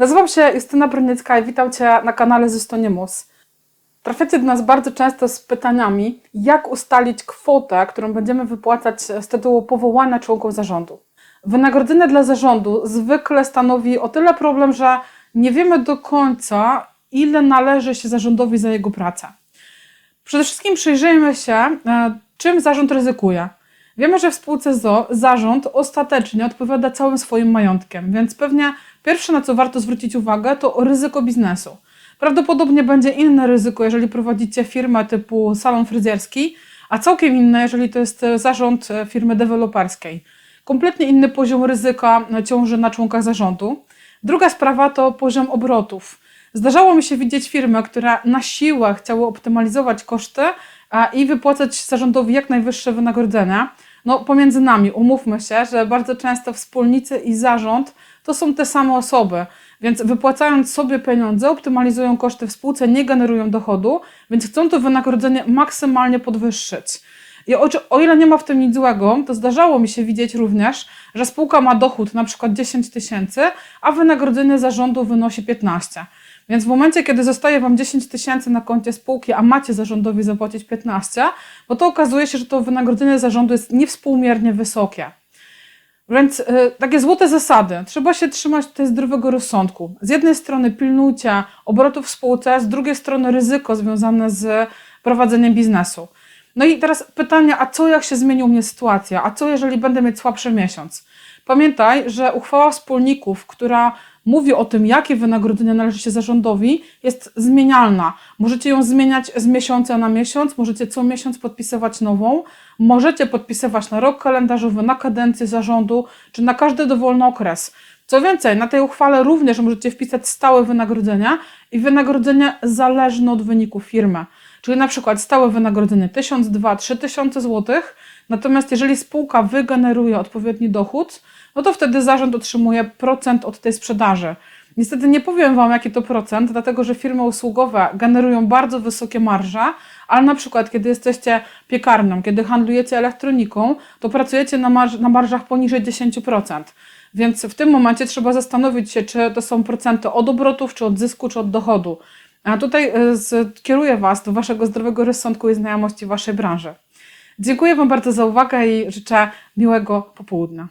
Nazywam się Justyna Broniecka i witam Cię na kanale Zystonimus. Trafiacie do nas bardzo często z pytaniami, jak ustalić kwotę, którą będziemy wypłacać z tytułu powołania członków zarządu. Wynagrodzenie dla zarządu zwykle stanowi o tyle problem, że nie wiemy do końca, ile należy się zarządowi za jego pracę. Przede wszystkim przyjrzyjmy się, e, czym zarząd ryzykuje. Wiemy, że w spółce ZO zarząd ostatecznie odpowiada całym swoim majątkiem, więc pewnie pierwsze, na co warto zwrócić uwagę, to ryzyko biznesu. Prawdopodobnie będzie inne ryzyko, jeżeli prowadzicie firmę typu salon fryzjerski, a całkiem inne, jeżeli to jest e, zarząd e, firmy deweloperskiej. Kompletnie inny poziom ryzyka e, ciąży na członkach zarządu. Druga sprawa to poziom obrotów. Zdarzało mi się widzieć firmy, które na siłę chciały optymalizować koszty i wypłacać zarządowi jak najwyższe wynagrodzenia. No, pomiędzy nami, umówmy się, że bardzo często wspólnicy i zarząd to są te same osoby, więc wypłacając sobie pieniądze, optymalizują koszty w spółce, nie generują dochodu, więc chcą to wynagrodzenie maksymalnie podwyższyć. I o, o ile nie ma w tym nic złego, to zdarzało mi się widzieć również, że spółka ma dochód na przykład 10 tysięcy, a wynagrodzenie zarządu wynosi 15. Więc w momencie, kiedy zostaje Wam 10 tysięcy na koncie spółki, a macie zarządowi zapłacić 15, bo to okazuje się, że to wynagrodzenie zarządu jest niewspółmiernie wysokie. Więc y, takie złote zasady. Trzeba się trzymać tutaj zdrowego rozsądku. Z jednej strony pilnujcie obrotów w spółce, z drugiej strony ryzyko związane z prowadzeniem biznesu. No i teraz pytanie, a co jak się zmieni u mnie sytuacja? A co jeżeli będę mieć słabszy miesiąc? Pamiętaj, że uchwała wspólników, która mówi o tym, jakie wynagrodzenie należy się zarządowi, jest zmienialna. Możecie ją zmieniać z miesiąca na miesiąc, możecie co miesiąc podpisywać nową, możecie podpisywać na rok kalendarzowy, na kadencję zarządu, czy na każdy dowolny okres. Co więcej, na tej uchwale również możecie wpisać stałe wynagrodzenia i wynagrodzenie zależne od wyniku firmy. Czyli na przykład stałe wynagrodzenie 1000, 2, 3000 zł, natomiast jeżeli spółka wygeneruje odpowiedni dochód, no to wtedy zarząd otrzymuje procent od tej sprzedaży. Niestety nie powiem Wam, jaki to procent, dlatego że firmy usługowe generują bardzo wysokie marże, ale na przykład, kiedy jesteście piekarnią, kiedy handlujecie elektroniką, to pracujecie na, marż na marżach poniżej 10%. Więc w tym momencie trzeba zastanowić się, czy to są procenty od obrotów, czy od zysku, czy od dochodu. A tutaj y, kieruję Was do Waszego zdrowego rozsądku i znajomości Waszej branży. Dziękuję Wam bardzo za uwagę i życzę miłego popołudnia.